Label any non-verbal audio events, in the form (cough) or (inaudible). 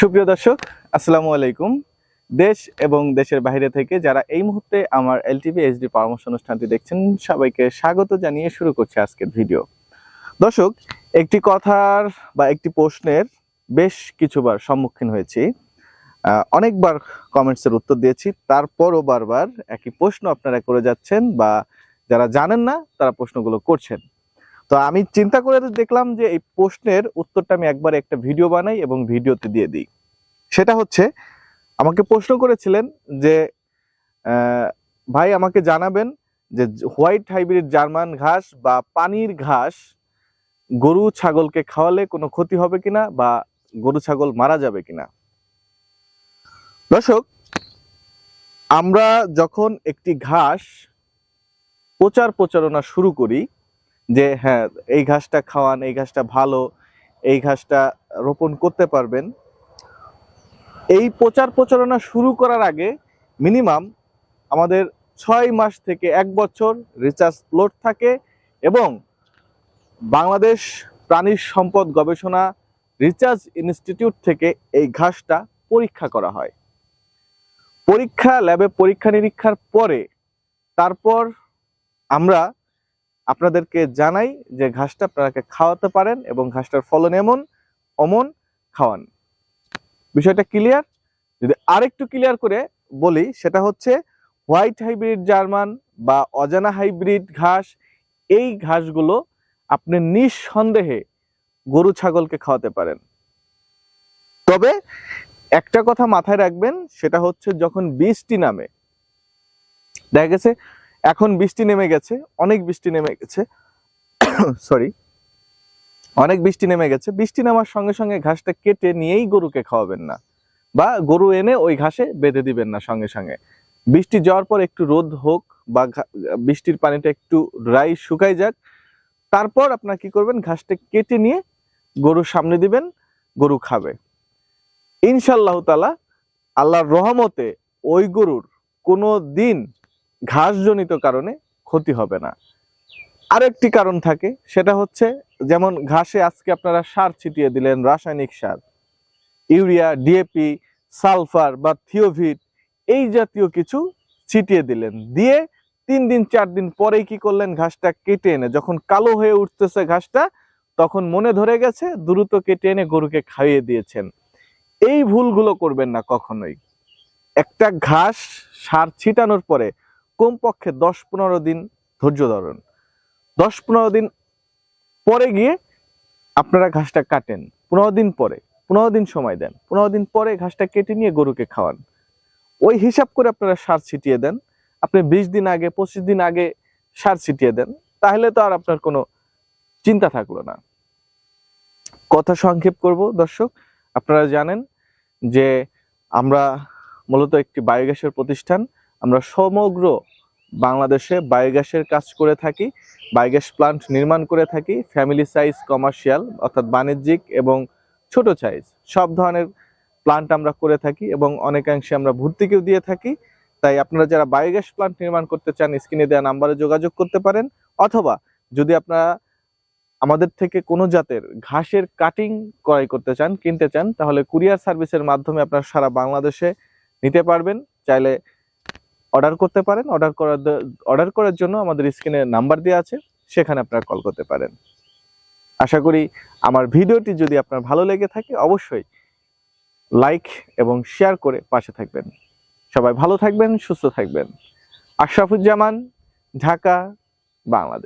সুপ্রিয় দর্শক, আসসালামু আলাইকুম। দেশ এবং দেশের বাইরে থেকে যারা এই মুহূর্তে আমার এলটিভি এইচডি পরামর্শ অনুষ্ঠানটি দেখছেন, সবাইকে স্বাগত জানিয়ে শুরু করছে আজকের ভিডিও। দর্শক, একটি কথার বা একটি প্রশ্নের বেশ কিছুবার সম্মুখীন হয়েছি। অনেকবার কমেন্টসের উত্তর দিয়েছি, তারপরও বারবার একই প্রশ্ন আপনারা করে যাচ্ছেন বা যারা জানেন না, তারা প্রশ্নগুলো করছেন। তো আমি চিন্তা করে দেখলাম যে এই প্রশ্নের উত্তরটা আমি একবার একটা ভিডিও বানাই এবং ভিডিওতে দিয়ে দিই। সেটা হচ্ছে, আমাকে প্রশ্ন করেছিলেন যে ভাই আমাকে জানাবেন যে হোয়াইট হাইব্রিড জার্মান ঘাস বা পানির ঘাস গরু ছাগলকে খাওয়ালে কোনো ক্ষতি হবে কিনা বা গরু ছাগল মারা যাবে কিনা? দর্শক, আমরা যখন একটি ঘাস প্রচার প্রচারণা শুরু করি যে হ্যাঁ এই ঘাসটা খাওয়ান, এই ঘাসটা ভালো, এই ঘাসটা রোপণ করতে পারবেন। এই প্রচার প্রচারণা শুরু করার আগে মিনিমাম আমাদের ছয় মাস থেকে এক বছর রিসার্চ প্লট থাকে এবং বাংলাদেশ প্রাণী সম্পদ গবেষণা রিসার্চ ইনস্টিটিউট থেকে এই ঘাসটা পরীক্ষা করা হয়। পরীক্ষা, ল্যাবে পরীক্ষা নিরীক্ষার পরে তারপর আমরা আপনাদেরকে জানাই যে ঘাসটা আপনারাকে খাওয়াতে পারেন এবং ঘাসটার ফলন এমন, অমন খাওয়ান। বিষয়টা ক্লিয়ার যদি আরেকটু ক্লিয়ার করে বলি, সেটা হচ্ছে হোয়াইট হাইব্রিড জার্মান বা অজানা হাইব্রিড ঘাস, এই ঘাসগুলো আপনি নিঃসন্দেহে গরু ছাগলকে খাওয়াতে পারেন। তবে একটা কথা মাথায় রাখবেন, সেটা হচ্ছে যখন বৃষ্টি নামে, দেখা গেছে এখন বৃষ্টি নেমে গেছে, অনেক বৃষ্টি নেমে গেছে (coughs) সরি অনেক বৃষ্টি নেমে গেছে। বৃষ্টি নামার সঙ্গে সঙ্গে ঘাসটা কেটে নিয়েই গরুকে খাওয়াবেন না বা গরু এনে ওই ঘাসে বেঁধে দিবেন না সঙ্গে সঙ্গে। বৃষ্টি যাওয়ার পর একটু রোদ হোক বা বৃষ্টির পানিটা একটু ড্রাই শুকাই যাক, তারপর আপনার কি করবেন, ঘাসটা কেটে নিয়ে গরুর সামনে দিবেন, গরু খাবে। ইনশাল্লাহ তালা আল্লাহর রহমতে ওই গরুর কোনো দিন ঘাসজনিত কারণে ক্ষতি হবে না। আরও একটি কারণ থাকে, সেটা হচ্ছে যেমন ঘাসে আজকে আপনারা সার ছিটিয়ে দিলেন, রাসায়নিক সার, ইউরিয়া ডিএপি সালফার বা থিওভিট, এই জাতীয় কিছু ছিটিয়ে দিলেন। দিয়ে তিন দিন, চার দিন পরেই কি করলেন, ঘাসটা কেটে এনে, যখন কালো হয়ে উঠতেছে ঘাসটা, তখন মনে ধরে গেছে, দ্রুত কেটে এনে গরুকে খাইয়ে দিয়েছেন। এই ভুলগুলো করবেন না কখনোই। একটা ঘাস সার ছিটানোর পরে কমপক্ষে দশ পনেরো দিন ধৈর্য ধরুন দশ পনেরো দিন পরে গিয়ে আপনারা ঘাসটা কাটেন। পনেরো দিন পরে, পনেরো দিন সময় দেন। পনেরো দিন পরে ঘাসটা কেটে নিয়ে গরুকে খাওয়ান। ওই হিসাব করে আপনারা সার ছিটিয়ে দেন। আপনি বিশ দিন আগে, পঁচিশ দিন আগে সার ছিটিয়ে দেন। তাহলে তো আর আপনার কোনো চিন্তা থাকল না। কথা সংক্ষেপ করব, দর্শক। আপনারা জানেন যে আমরা মূলত একটি বায়োগ্যাসের প্রতিষ্ঠান। আমরা সমগ্র বাংলাদেশে বায়োগ্যাসের কাজ করে থাকি বায়োগ্যাস প্লান্ট নির্মাণ করে থাকি ফ্যামিলি সাইজ কমার্শিয়াল অর্থাৎ বাণিজ্যিক এবং ছোট সাইজ সব ধরনের প্লান্ট আমরা করে থাকি এবং অনেকাংশে আমরা ভর্তিকেও দিয়ে থাকি। তাই আপনারা যারা বায়োগ্যাস প্লান্ট নির্মাণ করতে চান, স্ক্রিনে দেওয়া নাম্বারে যোগাযোগ করতে পারেন। অথবা যদি আপনারা আমাদের থেকে কোনো জাতের ঘাসের কাটিং ক্রয় করতে চান, কিনতে চান, তাহলে কুরিয়ার সার্ভিসের মাধ্যমে আপনারা সারা বাংলাদেশে নিতে পারবেন। চাইলে অর্ডার করতে পারেন। অর্ডার করার অর্ডার করার জন্য আমাদের স্ক্রিনে নাম্বার দেওয়া আছে, সেখানে আপনারা কল করতে পারেন। আশা করি আমার ভিডিওটি যদি আপনার ভালো লেগে থাকে, অবশ্যই লাইক এবং শেয়ার করে পাশে থাকবেন। সবাই ভালো থাকবেন, সুস্থ থাকবেন। আশরাফুজ্জামান, ঢাকা, বাংলাদেশ।